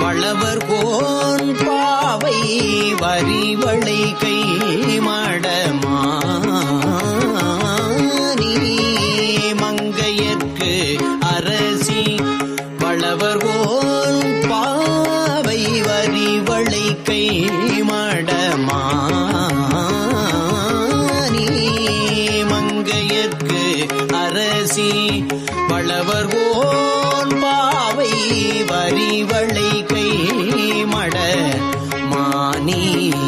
பளவர் cone பாவை வரிவளை கை மானி.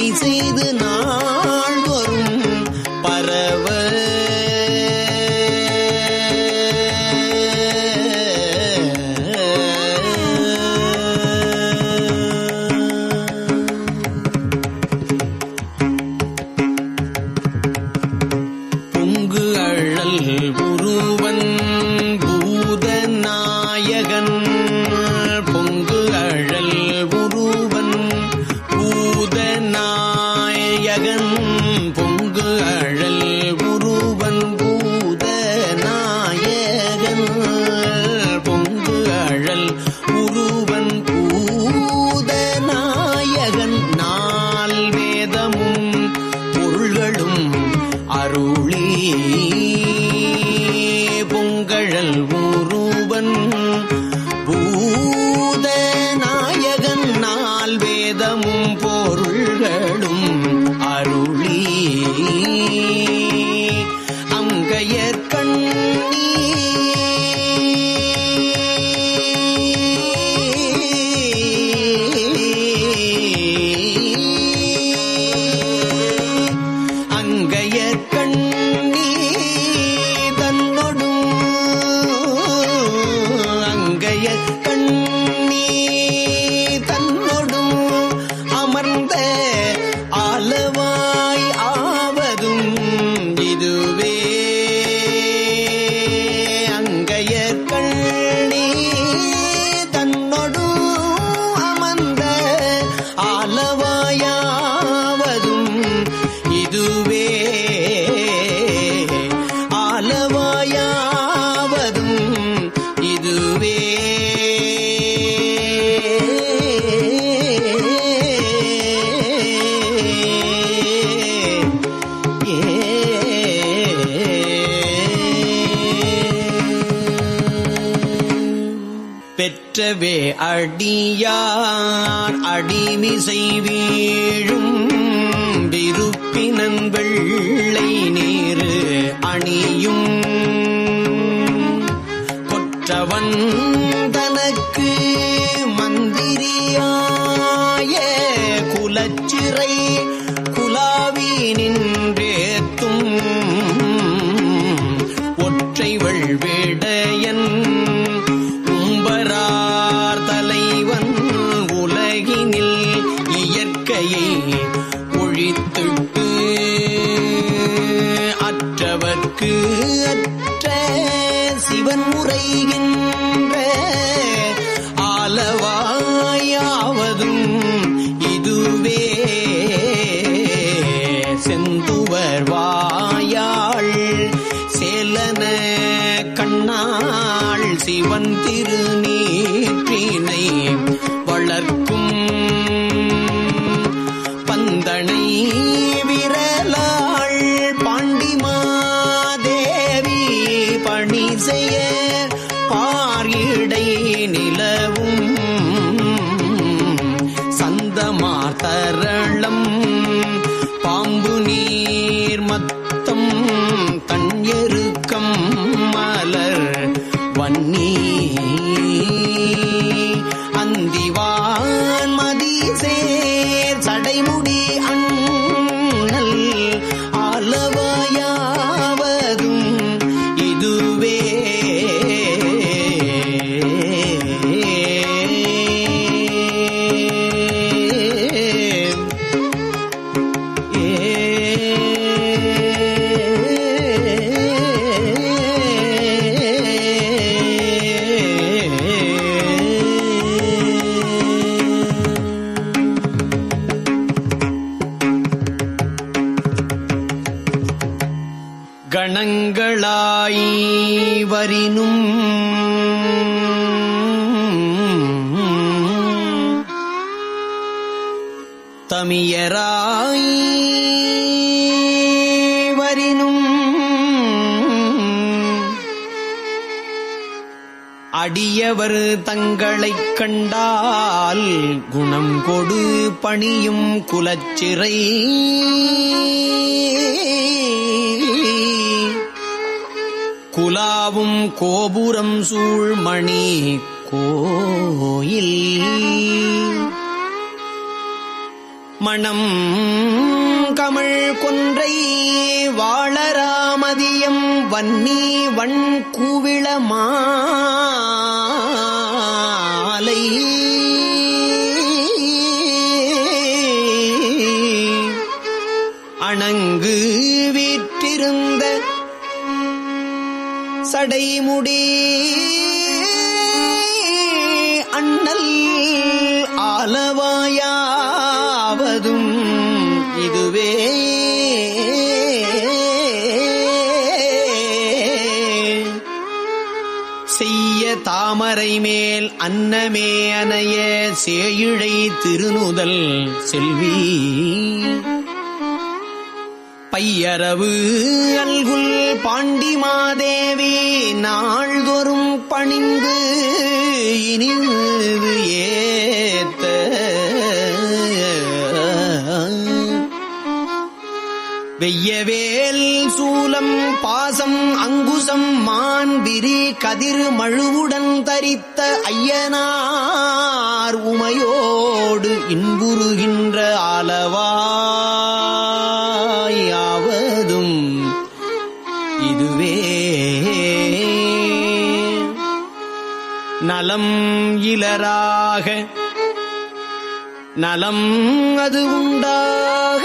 பணி செய்து நான் அகன் ஆற்றவே அடியார் அடிமிசை வீழும் விருப்பினன் வெள்ளை நீரு அணியும். கொற்றவன் தனக்கு மந்திரியாய குலச்சிறை குலாவினின் செந்துவர் வா அடியவர் தங்களைக் கண்டால் குணம் கொடு பணியும் குலச்சிறை. குலாவும் கோபுரம் சூழ்மணி கோயில். மணம் கமழ் கொன்றை வாழராமதியம் வன்னி வண் கூவிள மாலை. தாமரை மேல் அன்னமே அனைய சேயிழை திருநுதல் செல்வி. பையரவு அல்குல் பாண்டிமாதேவி நாள்தோறும் பணிந்து இனிவு ஏ வெய்யவேல் சூலம் பாசம் அங்குசம் மான்பிரி கதிர் மழுவுடன் தரித்த ஐயனார் உமையோடு இன்புறுகின்ற ஆலவாயாவதும் இதுவே. நலம் இலராக நலம் அது உண்டாக.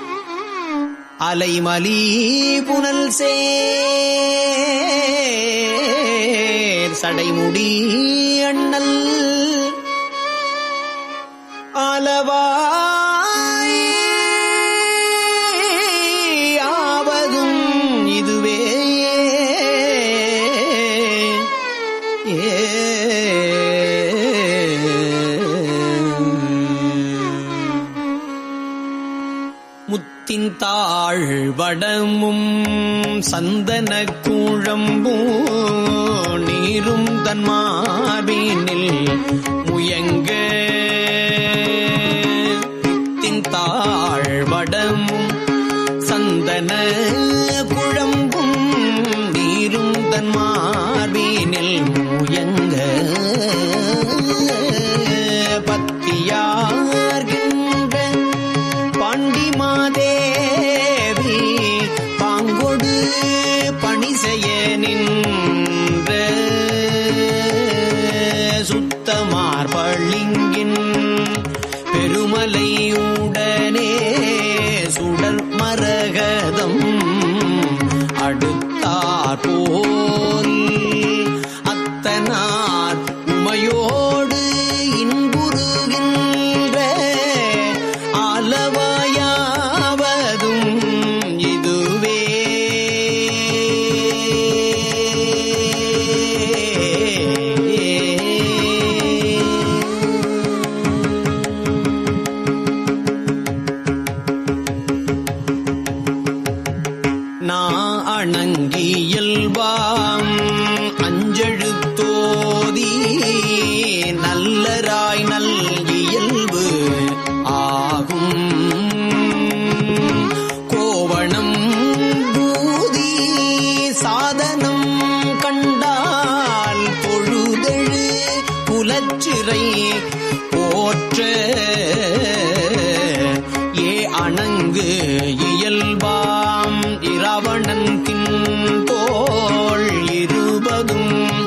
அலைமலி புனல் சடைமுடி அண்ணல். ஆலவாய் வடமும் சந்தன கூழம்பூ நீரும் தன்மார்பினில் முயங்க. முத்தின் தாழ் வடமும் சந்தன சுத்தமார்பளிங்கின் பெருமலையுடனே சுடர் மரகதம் அடுத்தார் போல் புலச்சிறை போற்ற. ஏ அணங்கு இயல்பாம் இரவணன் தின் தோல் இருபதும்.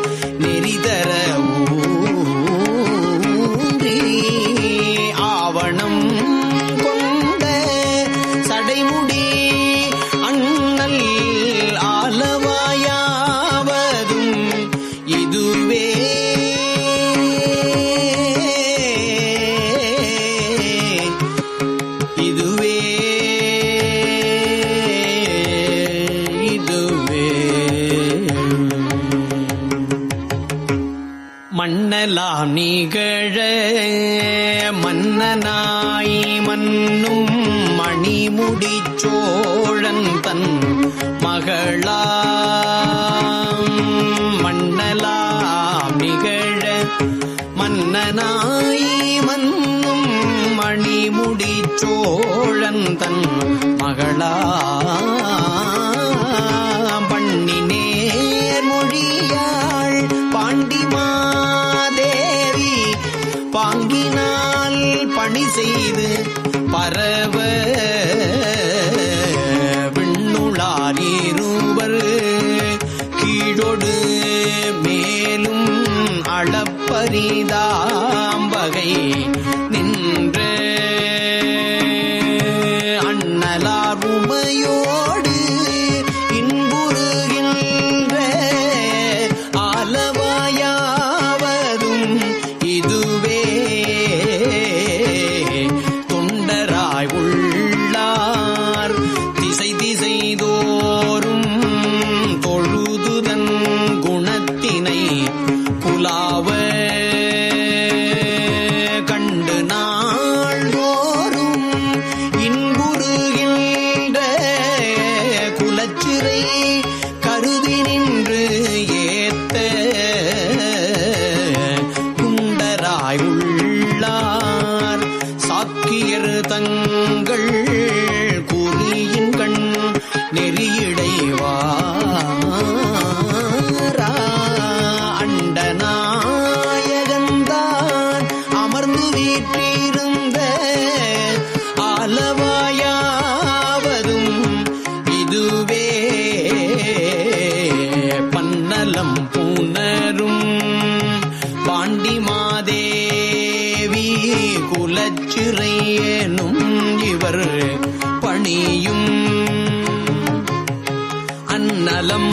மன்னனாய் மன்னும் மணிமுடி சோழன் தன் மகளா நீதாம்பகை நின்று அண்ணலார் உமையோ வீற்றிருந்த ஆலவாயாவதும் இதுவே பன்னலம் புனரும் பாண்டி மாதேவி குலச்சிறையேனும் இவர் பணியும். அன்னலம்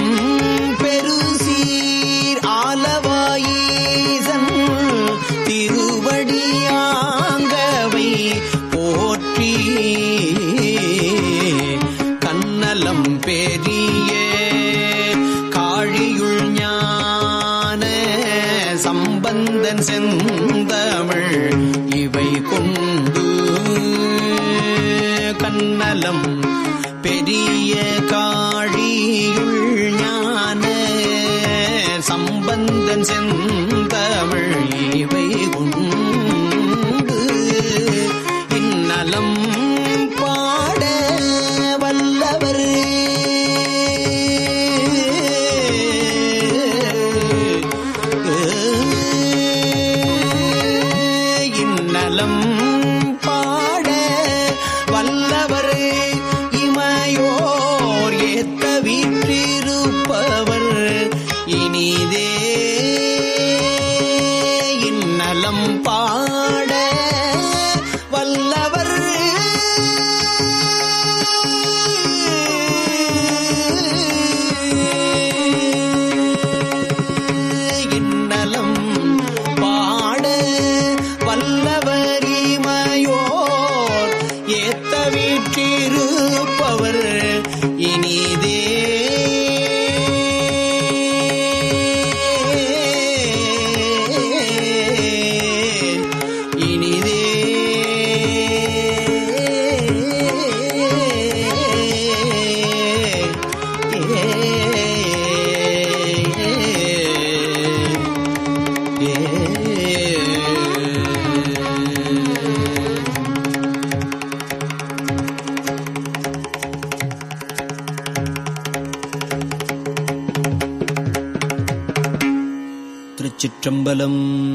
啊 चम्बलम्।